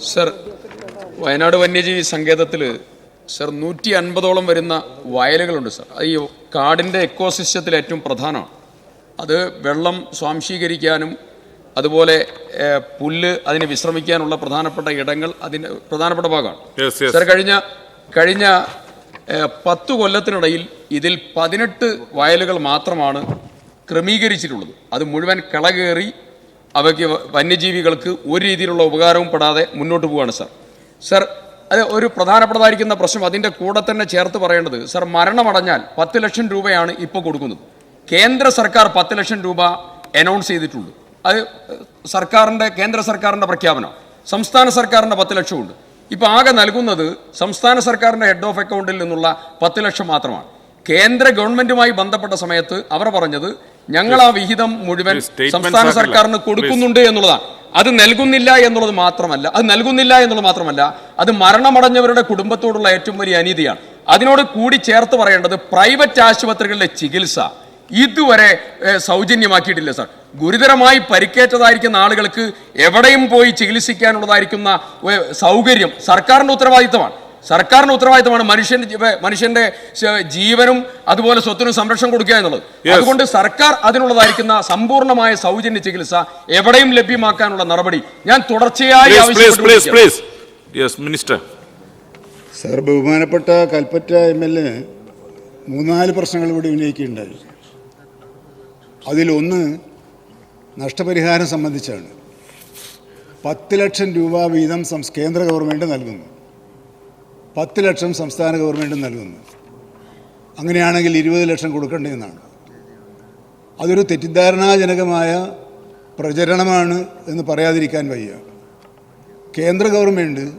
Sir Wayanad വന്യജീവി സങ്കേതത്തിൽ sir നൂറ്റി അൻപതോളം വരുന്ന വയലുകളുണ്ട് സർ. അത് ഈ കാടിന്റെ എക്കോസിസ്റ്റത്തിൽ ഏറ്റവും പ്രധാനമാണ്. അത് വെള്ളം സ്വാംശീകരിക്കാനും അതുപോലെ പുല്ല് അതിന് വിശ്രമിക്കാനുള്ള പ്രധാനപ്പെട്ട ഇടങ്ങൾ അതിന് പ്രധാനപ്പെട്ട ഭാഗമാണ്. സർ കഴിഞ്ഞ കഴിഞ്ഞ പത്ത് കൊല്ലത്തിനിടയിൽ ഇതിൽ പതിനെട്ട് വയലുകൾ മാത്രമാണ് ക്രമീകരിച്ചിട്ടുള്ളത്. അത് മുഴുവൻ കളകേറി അവയ്ക്ക് വന്യജീവികൾക്ക് ഒരു രീതിയിലുള്ള ഉപകാരവും പെടാതെ മുന്നോട്ട് പോവുകയാണ് സാർ. സർ അത് ഒരു പ്രധാനപ്പെട്ടതായിരിക്കുന്ന പ്രശ്നം അതിന്റെ കൂടെ തന്നെ ചേർത്ത് പറയേണ്ടത് സർ മരണമടഞ്ഞാൽ പത്ത് ലക്ഷം രൂപയാണ് ഇപ്പോൾ കൊടുക്കുന്നത്. കേന്ദ്ര സർക്കാർ പത്ത് ലക്ഷം രൂപ അനൗൺസ് ചെയ്തിട്ടുണ്ട്. അത് സർക്കാരിന്റെ കേന്ദ്ര സർക്കാരിന്റെ പ്രഖ്യാപനം. സംസ്ഥാന സർക്കാരിന്റെ പത്ത് ലക്ഷമുണ്ട്. ഇപ്പോൾ ആകെ നൽകുന്നത് സംസ്ഥാന സർക്കാരിന്റെ ഹെഡ് ഓഫ് അക്കൗണ്ടിൽ നിന്നുള്ള പത്ത് ലക്ഷം മാത്രമാണ്. കേന്ദ്ര ഗവൺമെന്റുമായി ബന്ധപ്പെട്ട സമയത്ത് അവർ പറഞ്ഞത് ഞങ്ങൾ ആ വിഹിതം മുഴുവൻ സംസ്ഥാന. സർക്കാരിന് കൊടുക്കുന്നുണ്ട് എന്നുള്ളതാണ്. അത് നൽകുന്നില്ല എന്നുള്ളത് മാത്രമല്ല അത് നൽകുന്നില്ല എന്നുള്ളത് മാത്രമല്ല അത് മരണമടഞ്ഞവരുടെ കുടുംബത്തോടുള്ള ഏറ്റവും വലിയ അനീതിയാണ്. അതിനോട് കൂടി ചേർത്ത് പറയേണ്ടത് പ്രൈവറ്റ് ആശുപത്രികളിലെ ചികിത്സ ഇതുവരെ സൗജന്യമാക്കിയിട്ടില്ല സാർ. ഗുരുതരമായി പരിക്കേറ്റതായിരിക്കുന്ന ആളുകൾക്ക് എവിടെയും പോയി ചികിത്സിക്കാനുള്ളതായിരിക്കുന്ന സൗകര്യം സർക്കാരിന്റെ ഉത്തരവാദിത്തമാണ്. സർക്കാരിന്റെ ഉത്തരവാദിത്തമാണ് മനുഷ്യന്റെ മനുഷ്യന്റെ ജീവനും അതുപോലെ സ്വത്തിനും സംരക്ഷണം കൊടുക്കുക എന്നുള്ളത്. അതുകൊണ്ട് സർക്കാർ അതിനുള്ളതായിരിക്കുന്ന സമ്പൂർണമായ സൗജന്യ ചികിത്സ എവിടെയും ലഭ്യമാക്കാനുള്ള നടപടി ഞാൻ തുടർച്ചയായി മിനിസ്റ്റർ സർ please, ആവശ്യപ്പെട്ടു please. Yes, Minister. സാർ ബഹുമാനപ്പെട്ട കൽപ്പറ്റ എം എൽ എ മൂന്നാൽ പ്രശ്നങ്ങൾ ഇവിടെ ഉന്നയിക്കുകയുണ്ടായി. അതിലൊന്ന് നഷ്ടപരിഹാരം സംബന്ധിച്ചാണ്. പത്ത് ലക്ഷം രൂപ വീതം കേന്ദ്ര ഗവൺമെന്റ് നൽകുന്നു. പത്ത് ലക്ഷം സംസ്ഥാന ഗവൺമെന്റ് നൽകുന്നു. അങ്ങനെയാണെങ്കിൽ ഇരുപത് ലക്ഷം കൊടുക്കേണ്ടതെന്നാണ് അതൊരു തെറ്റിദ്ധാരണാജനകമായ പ്രചരണമാണ് എന്ന് പറയാതിരിക്കാൻ വയ്യ. കേന്ദ്ര ഗവൺമെന്റ്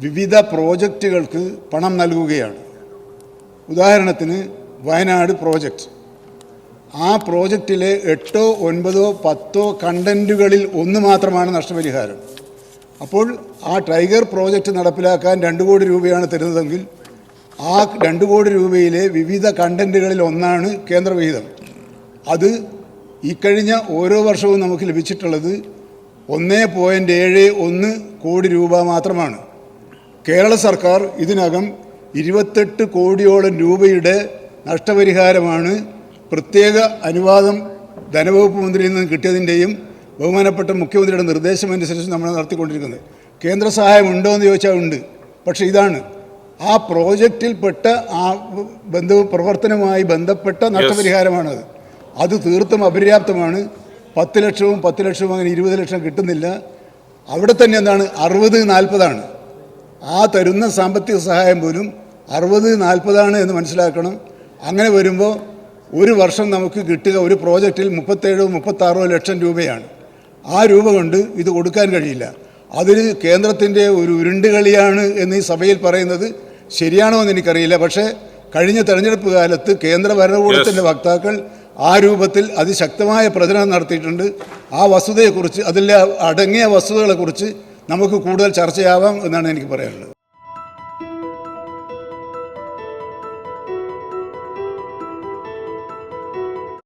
വിവിധ പ്രോജക്റ്റുകൾക്ക് പണം നൽകുകയാണ്. ഉദാഹരണത്തിന് വയനാട് പ്രോജക്റ്റ്. ആ പ്രോജക്റ്റിലെ എട്ടോ ഒൻപതോ പത്തോ കണ്ടന്റുകളിൽ ഒന്ന് മാത്രമാണ് നഷ്ടപരിഹാരം. അപ്പോൾ ആ ടൈഗർ പ്രോജക്റ്റ് നടപ്പിലാക്കാൻ രണ്ട് കോടി രൂപയാണ് തരുന്നതെങ്കിൽ ആ രണ്ട് കോടി രൂപയിലെ വിവിധ കണ്ടന്റുകളിൽ ഒന്നാണ് കേന്ദ്രവിഹിതം. അത് ഇക്കഴിഞ്ഞ ഓരോ വർഷവും നമുക്ക് ലഭിച്ചിട്ടുള്ളത് ഒന്ന് പോയിന്റ് ഏഴ് ഒന്ന് കോടി രൂപ മാത്രമാണ്. കേരള സർക്കാർ ഇതിനകം ഇരുപത്തെട്ട് കോടിയോളം രൂപയുടെ നഷ്ടപരിഹാരമാണ് പ്രത്യേക അനുവാദം ധനവകുപ്പ് മന്ത്രിയിൽ നിന്ന് കിട്ടിയതിന്റെയും ബഹുമാനപ്പെട്ട മുഖ്യമന്ത്രിയുടെ നിർദ്ദേശമനുസരിച്ച് നമ്മൾ നടത്തിക്കൊണ്ടിരിക്കുന്നത്. കേന്ദ്ര സഹായം ഉണ്ടോ എന്ന് ചോദിച്ചാൽ ഉണ്ട്. പക്ഷേ ഇതാണ് ആ പ്രോജക്റ്റിൽപ്പെട്ട ആ ബന്ധ പ്രവർത്തനവുമായി ബന്ധപ്പെട്ട നഷ്ടപരിഹാരമാണത്. അത് തീർത്തും അപര്യാപ്തമാണ്. പത്ത് ലക്ഷവും പത്ത് ലക്ഷവും അങ്ങനെ ഇരുപത് ലക്ഷം കിട്ടുന്നില്ല. അവിടെ തന്നെ എന്താണ് അറുപത് നാൽപ്പതാണ്. ആ തരുന്ന സാമ്പത്തിക സഹായം പോലും അറുപത് നാൽപ്പതാണ് എന്ന് മനസ്സിലാക്കണം. അങ്ങനെ വരുമ്പോൾ ഒരു വർഷം നമുക്ക് കിട്ടുക ഒരു പ്രോജക്റ്റിൽ മുപ്പത്തേഴോ മുപ്പത്താറോ ലക്ഷം രൂപയാണ്. ആ രൂപ കൊണ്ട് ഇത് കൊടുക്കാൻ കഴിയില്ല. അതിൽ കേന്ദ്രത്തിന്റെ ഒരു ഉരുണ്ടുകളിയാണ് എന്ന് ഈ സഭയിൽ പറയുന്നത് ശരിയാണോ എന്ന് എനിക്കറിയില്ല. പക്ഷേ കഴിഞ്ഞ തെരഞ്ഞെടുപ്പ് കാലത്ത് കേന്ദ്ര ഭരണകൂടത്തിന്റെ വക്താക്കൾ ആ രൂപത്തിൽ അതിശക്തമായ പ്രചരണം നടത്തിയിട്ടുണ്ട്. ആ വസ്തുതയെക്കുറിച്ച് അതിലെ അടങ്ങിയ വസ്തുതകളെക്കുറിച്ച് നമുക്ക് കൂടുതൽ ചർച്ചയാവാം എന്നാണ് എനിക്ക് പറയാനുള്ളത്.